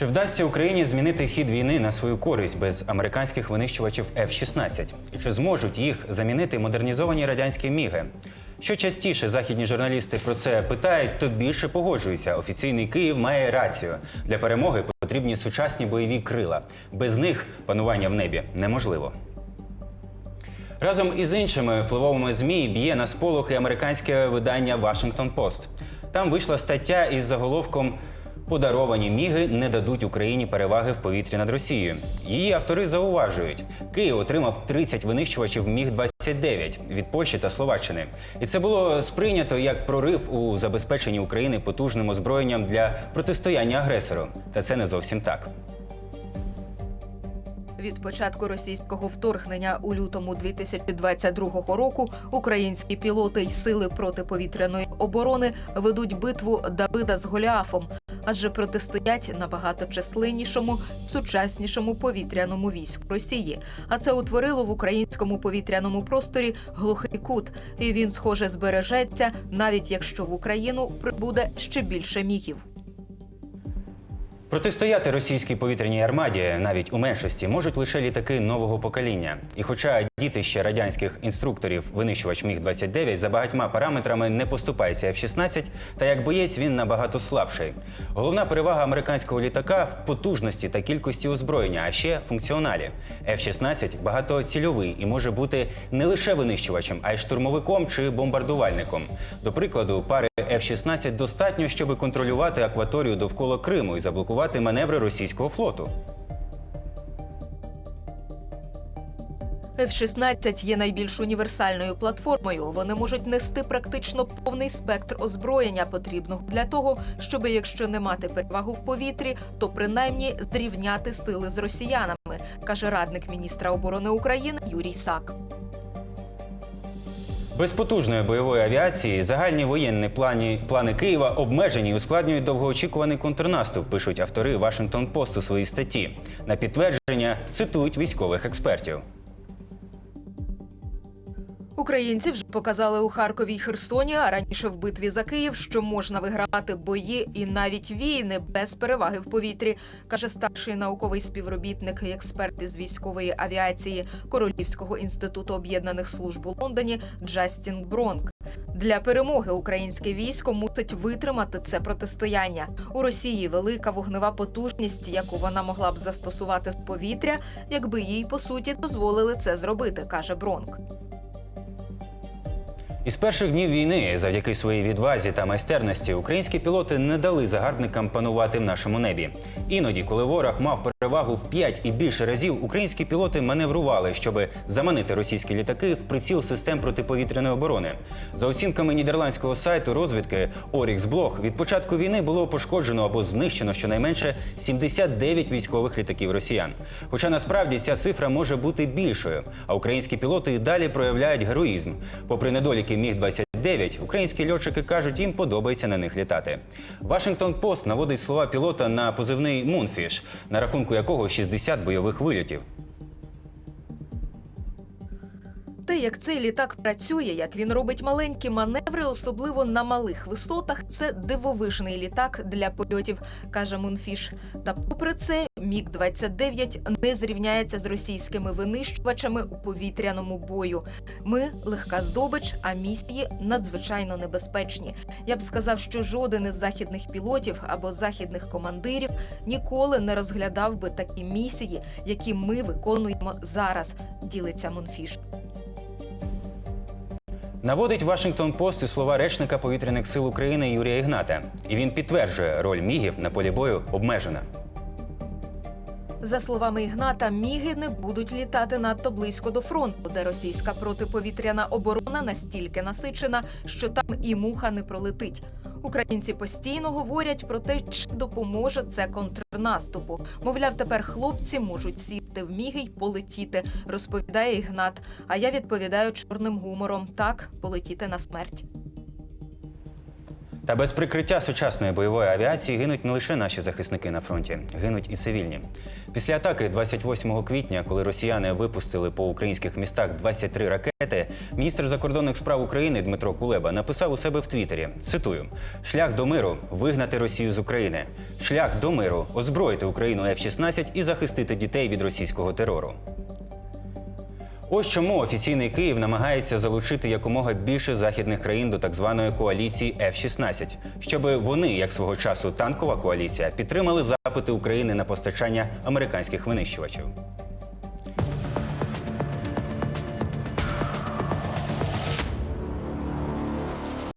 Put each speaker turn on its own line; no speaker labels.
Чи вдасться Україні змінити хід війни на свою користь без американських винищувачів F-16? І чи зможуть їх замінити модернізовані радянські міги? Що частіше західні журналісти про це питають, то більше погоджуються. Офіційний Київ має рацію. Для перемоги потрібні сучасні бойові крила. Без них панування в небі неможливо. Разом із іншими впливовими змі б'є на сполохи американське видання Washington Post. Там вийшла стаття із заголовком Подаровані міги не дадуть Україні переваги в повітрі над Росією. Її автори зауважують, Київ отримав 30 винищувачів міг 29 від Польщі та Словаччини. І це було сприйнято як прорив у забезпеченні України потужним озброєнням для протистояння агресору. Та це не зовсім так.
Від початку російського вторгнення у лютому 2022 року українські пілоти й сили протиповітряної оборони ведуть битву Давида з Голіафом, адже протистоять набагато численнішому, сучаснішому повітряному війську Росії. А це утворило в українському повітряному просторі глухий кут, і він, схоже, збережеться, навіть якщо в Україну прибуде ще більше мігів.
Протистояти російській повітряній армаді навіть у меншості можуть лише літаки нового покоління. І хоча дітище радянських інструкторів винищувач міг 29 за багатьма параметрами не поступається F-16, та як боєць він набагато слабший. Головна перевага американського літака в потужності та кількості озброєння, а ще функціоналі. F-16 багатоцільовий і може бути не лише винищувачем, а й штурмовиком чи бомбардувальником. До прикладу, пари F-16 достатньо, щоб контролювати акваторію довкола Криму і заблокувати маневри російського флоту.
F-16 є найбільш універсальною платформою. Вони можуть нести практично повний спектр озброєння, потрібного для того, щоб, якщо не мати перевагу в повітрі, то принаймні зрівняти сили з росіянами, каже радник міністра оборони України Юрій Сак.
Без потужної бойової авіації загальні воєнні плані, плани Києва обмежені і ускладнюють довгоочікуваний контрнаступ, пишуть автори Вашингтон Пост у своїй статті. На підтвердження цитують військових експертів.
Українці вже показали у Харкові й Херсоні, а раніше в битві за Київ, що можна вигравати бої і навіть війни без переваги в повітрі, каже старший науковий співробітник і експерт із військової авіації Королівського інституту об'єднаних служб у Лондоні Джастін Бронк. Для перемоги українське військо мусить витримати це протистояння. У Росії велика вогнева потужність, яку вона могла б застосувати з повітря, якби їй по суті дозволили це зробити, каже Бронк.
Із перших днів війни, завдяки своїй відвазі та майстерності, українські пілоти не дали загарбникам панувати в нашому небі. Іноді, коли ворог мав перевагу в 5 і більше разів, українські пілоти маневрували, щоб заманити російські літаки в приціл систем протиповітряної оборони. За оцінками нідерландського сайту розвідки Оріксблог, від початку війни було пошкоджено або знищено щонайменше 79 військових літаків росіян. Хоча насправді ця цифра може бути більшою. А українські пілоти і далі проявляють героїзм. Попри недоліки міг 29 українські льотчики кажуть, їм подобається на них літати. Вашингтон Пост наводить слова пілота на позивний Мунфіш, на рахунку якого 60 бойових вильотів.
Те, як цей літак працює, як він робить маленькі маневри, особливо на малих висотах, це дивовижний літак для польотів, каже Мунфіш. Та попри це, міг 29 не зрівняється з російськими винищувачами у повітряному бою. Ми легка здобич, а місії надзвичайно небезпечні. Я б сказав, що жоден із західних пілотів або західних командирів ніколи не розглядав би такі місії, які ми виконуємо зараз. Ділиться Мунфіш.
Наводить Вашингтон Пост і слова речника повітряних сил України Юрія Ігната. І він підтверджує, роль мігів на полі бою обмежена.
За словами Ігната, міги не будуть літати надто близько до фронту, де російська протиповітряна оборона настільки насичена, що там і муха не пролетить. Українці постійно говорять про те, чи допоможе це контрнаступу. Мовляв, тепер хлопці можуть сісти в міги й полетіти, розповідає Ігнат. А я відповідаю чорним гумором: так, полетіти на смерть.
Та без прикриття сучасної бойової авіації гинуть не лише наші захисники на фронті, гинуть і цивільні. Після атаки 28 квітня, коли росіяни випустили по українських містах 23 ракети, міністр закордонних справ України Дмитро Кулеба написав у себе в Твіттері: цитую: шлях до миру вигнати Росію з України, шлях до миру озброїти Україну F-16 і захистити дітей від російського терору. Ось чому офіційний Київ намагається залучити якомога більше західних країн до так званої коаліції F-16, щоб вони, як свого часу танкова коаліція, підтримали запити України на постачання американських винищувачів.